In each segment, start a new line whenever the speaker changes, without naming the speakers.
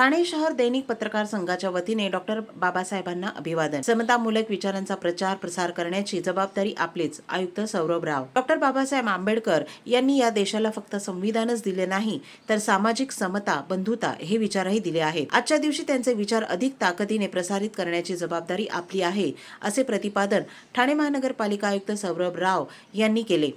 ठाणे शहर दैनिक पत्रकार संघाच्या वतीने डॉक्टर बाबासाहेबांना अभिवादन. समतामूलक विचारांचा प्रचार प्रसार करण्याची जबाबदारी आपलीच आयुक्त सौरभ राव. डॉक्टर बाबासाहेब आंबेडकर यांनी या देशाला फक्त संविधानच दिले नाही तर सामाजिक समता बंधुता हे विचारही दिले आहेत. आजच्या दिवशी त्यांचे विचार अधिक ताकदीने प्रसारित करण्याची जबाबदारी आपली आहे असे प्रतिपादन ठाणे महानगरपालिका आयुक्त सौरभ राव यांनी केले.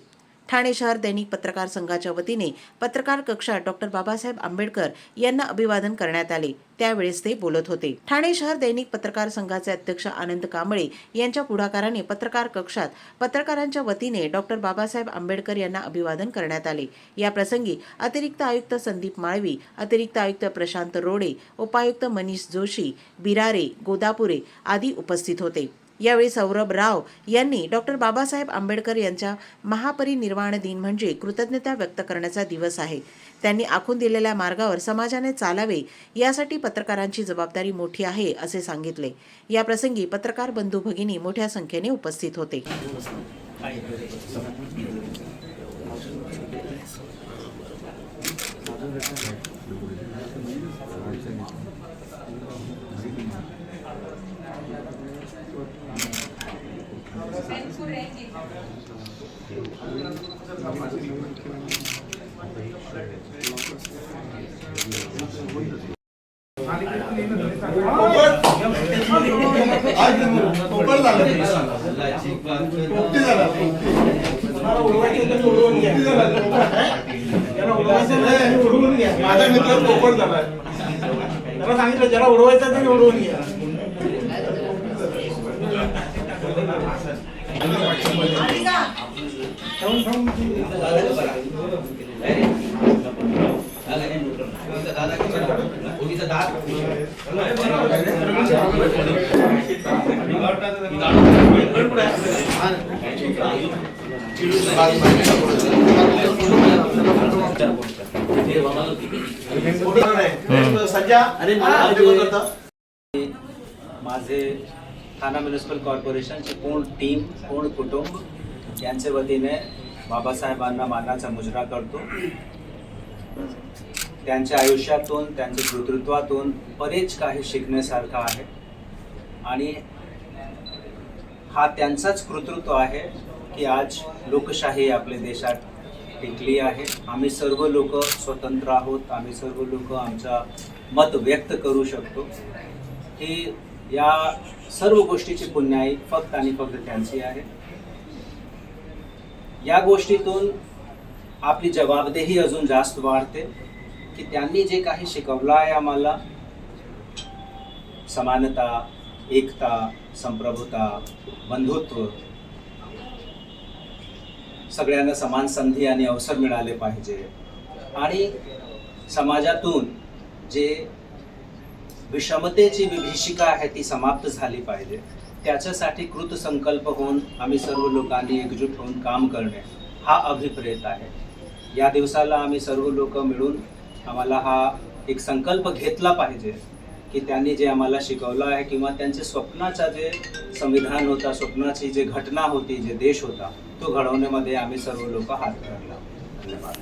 ठाणे शहर दैनिक पत्रकार संघाच्या वतीने पत्रकार कक्षात डॉक्टर बाबासाहेब आंबेडकर यांना अभिवादन करण्यात आले. त्यावेळेस ते बोलत होते. ठाणे शहर दैनिक पत्रकार संघाचे अध्यक्ष आनंद कांबळे यांच्या पुढाकाराने पत्रकार कक्षात पत्रकारांच्या वतीने डॉक्टर बाबासाहेब आंबेडकर यांना अभिवादन करण्यात आले. या प्रसंगी अतिरिक्त आयुक्त संदीप माळवी अतिरिक्त आयुक्त प्रशांत रोडे उपायुक्त मनीष जोशी बिरारे गोदापुरे आदी उपस्थित होते. यावेळी सौरभ राव यांनी डॉक्टर बाबासाहेब आंबेडकर यांच्या महापरिनिर्वाण दिन म्हणजे कृतज्ञता व्यक्त करण्याचा दिवस आहे. त्यांनी आखून दिलेल्या मार्गावर समाजाने चालावे यासाठी पत्रकारांची जबाबदारी मोठी आहे असे सांगितले. या प्रसंगी पत्रकार बंधू भगिनी मोठ्या संख्येने उपस्थित होते
पोपट झालं पोपटी झाला माझा मित्र पोपट झाला.
त्याला सांगितलं ज्याला उडवायचं त्याने उडवून घ्या.
आणि अरे
माझे ठाणा म्युनिसिपल कॉर्पोरेशनचे पूर्ण टीम पूर्ण कुटुंब यांच्या वतीने बाबासाहेबांना मानाचा मुजरा करतो. त्यांच्या आयुष्यातून त्यांच्या कृतृत्वातून बरेच काही शिकण्यासारखं आहे. आणि हा त्यांचाच कृतृत्व आहे की आज लोकशाही आपल्या देशात टिकली आहे. आम्ही सर्व लोक स्वतंत्र आहोत. आम्ही सर्व लोक आमचा मत व्यक्त करू शकतो. ही या सर्व गोष्टीची पुण्याई फक्त आणि फक्त त्यांची आहे. या गोष्टीतून आपली जबाबदेही अजून जास्त वाढते की त्यांनी जे काही शिकवलं आहे आम्हाला समानता एकता संप्रभुता बंधुत्व सगळ्यांना समान संधी आणि अवसर मिळाले पाहिजे. आणि समाजातून जे विषमतेची विभीषिका आहे ती समाप्त झाली पाहिजे. त्याच्यासाठी कृतसंकल्प होऊन आम्ही सर्व लोकांनी एकजूट होऊन काम करणे हा अभिप्रेत आहे. या दिवसाला आम्ही सर्व लोक मिळून आम्हाला हा एक संकल्प घेतला पाहिजे की त्यांनी जे आम्हाला शिकवलं आहे किंवा त्यांचे स्वप्नाचा जे संविधान होता स्वप्नाची जे घटना होती जे देश होता तो घडवण्यामध्ये आम्ही सर्व लोक हात धरला. धन्यवाद.